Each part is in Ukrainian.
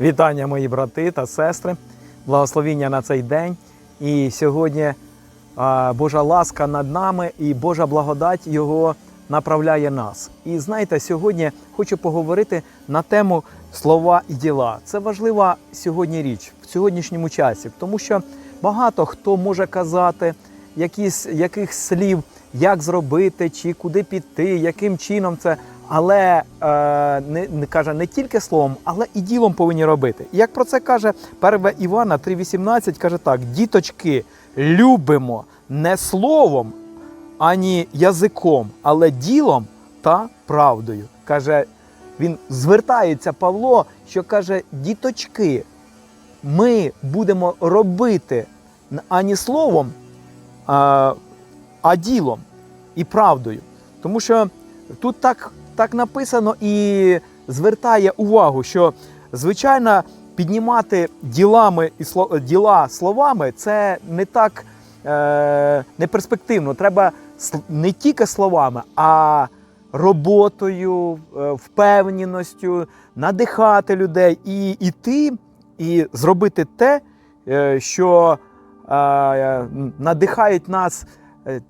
Вітання, мої брати та сестри, благословіння на цей день. І сьогодні Божа ласка над нами і Божа благодать Його направляє нас. І знаєте, сьогодні хочу поговорити на тему слова і діла. Це важлива сьогодні річ в сьогоднішньому часі, тому що багато хто може казати якісь, яких слів, як зробити, чи куди піти, яким чином це. Але е, не, не каже не тільки словом, але і ділом повинні робити. І Як про це каже 1 Івана 3,18, каже так: діточки, любимо не словом, ані язиком, але ділом та правдою. Каже, він звертається Павло, що каже: діточки, ми будемо робити ані словом, а, а ділом і правдою. Тому що тут так, так написано і звертає увагу, що звичайно піднімати ділами і діла словами це не так е, не перспективно. Треба не тільки словами, а роботою, е, впевненістю, надихати людей і йти, і зробити те, е, що е, надихають нас е,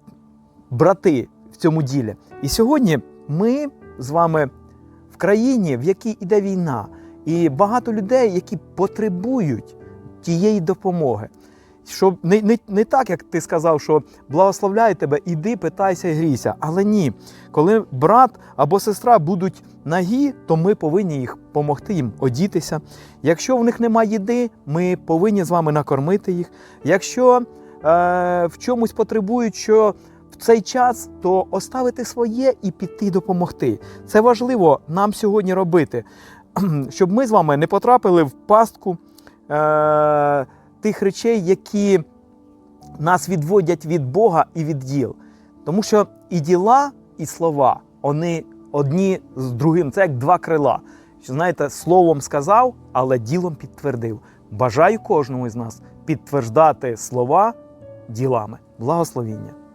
брати в цьому ділі. І сьогодні ми з вами в країні, в якій іде війна, і багато людей, які потребують тієї допомоги. Щоб не, не, не так, як ти сказав, що благословляю тебе, іди, питайся і грійся. Але ні, коли брат або сестра будуть нагі, то ми повинні їх допомогти їм одітися. Якщо в них немає їди, ми повинні з вами накормити їх. Якщо е, в чомусь потребують, що в цей час, то оставити своє і піти допомогти. Це важливо нам сьогодні робити, щоб ми з вами не потрапили в пастку е, тих речей, які нас відводять від Бога і від діл. Тому що і діла, і слова, вони одні з другим. Це як два крила. Що, знаєте, словом сказав, але ділом підтвердив. Бажаю кожному із нас підтверждати слова ділами. Благословіння.